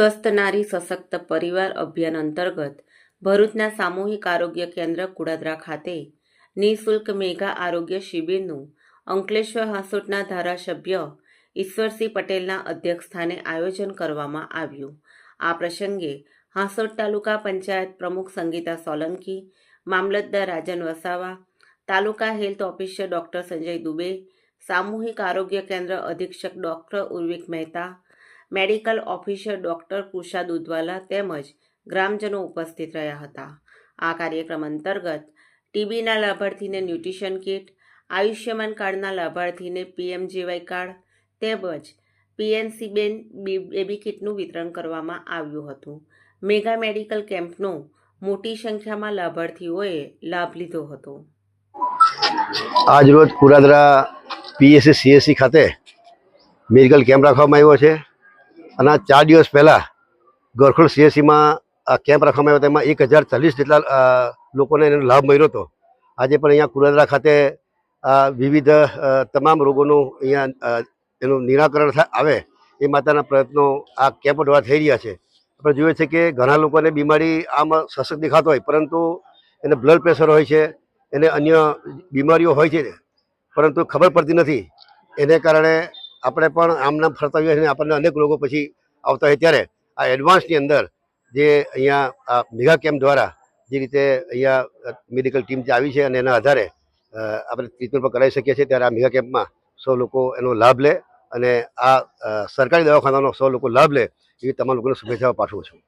સ્વસ્થ નારી સશક્ત પરિવાર અભિયાન અંતર્ગત ભરૂચના સામૂહિક આરોગ્ય કેન્દ્ર કુડાદરા ખાતે નિઃશુલ્ક મેગા આરોગ્ય શિબિરનું અંકલેશ્વર હાંસોટના ધારાસભ્ય ઈશ્વરસિંહ પટેલના અધ્યક્ષસ્થાને આયોજન કરવામાં આવ્યું. આ પ્રસંગે હાંસોટ તાલુકા પંચાયત પ્રમુખ સંગીતા સોલંકી, મામલતદાર Rajan Vasava, taluka health officer doctor Sanjay Dubey, સામૂહિક આરોગ્ય કેન્દ્ર અધિક્ષક doctor Urvik Mehta medical officer doctor Kusha Dudhwala તેમજ ગ્રામજનો ઉપસ્થિત રહ્યા હતા. આ કાર્યક્રમ અંતર્ગત ટીબીના લાભાર્થીને ન્યુટ્રિશન કીટ, આયુષ્યમાન કાર્ડના લાભાર્થીને પીએમજીવાય કાર્ડ તેમજ પીએનસી બેન બેબી કીટનું વિતરણ કરવામાં આવ્યું હતું. મેગા મેડિકલ કેમ્પનો મોટી સંખ્યામાં લાભાર્થીઓએ લાભ લીધો હતો. આજરોજ પુરાદરા પીએસસી સીએસસી ખાતે મેડિકલ કેમ્પ રાખવામાં આવ્યો છે. અને ચાર દિવસ પહેલાં ગોરખોડ સીએસસીમાં આ કેમ્પ રાખવામાં આવ્યો તેમાં એક હજાર ચાલીસ જેટલા લોકોને એનો લાભ મળ્યો હતો. આજે પણ અહીંયા કુરાદરા ખાતે આ વિવિધ તમામ રોગોનું અહીંયા એનું નિરાકરણ આવે એ માતાના પ્રયત્નો આ કેમ્પ દ્વારા થઈ રહ્યા છે. આપણે જોઈએ છે કે ઘણા લોકોને બીમારી આમ સશક્ત દેખાતો હોય, પરંતુ એને બ્લડ પ્રેશર હોય છે, એને અન્ય બીમારીઓ હોય છે, પરંતુ ખબર પડતી નથી. એને કારણે આપણે પણ આમના ફરતા હોઈએ અને આપણને અનેક લોકો પછી આવતા હોય ત્યારે આ એડવાન્સની અંદર જે અહીંયા મેગા કેમ્પ દ્વારા જે રીતે અહીંયા મેડિકલ ટીમ જે આવી છે અને એના આધારે આપણે ટ્રીટમેન્ટ પણ કરાવી શકીએ છીએ, ત્યારે આ મેગા કેમ્પમાં સૌ લોકો એનો લાભ લે અને આ સરકારી દવાખાનાનો સૌ લોકો લાભ લે એવી તમામ લોકોને શુભેચ્છાઓ પાઠવું છું.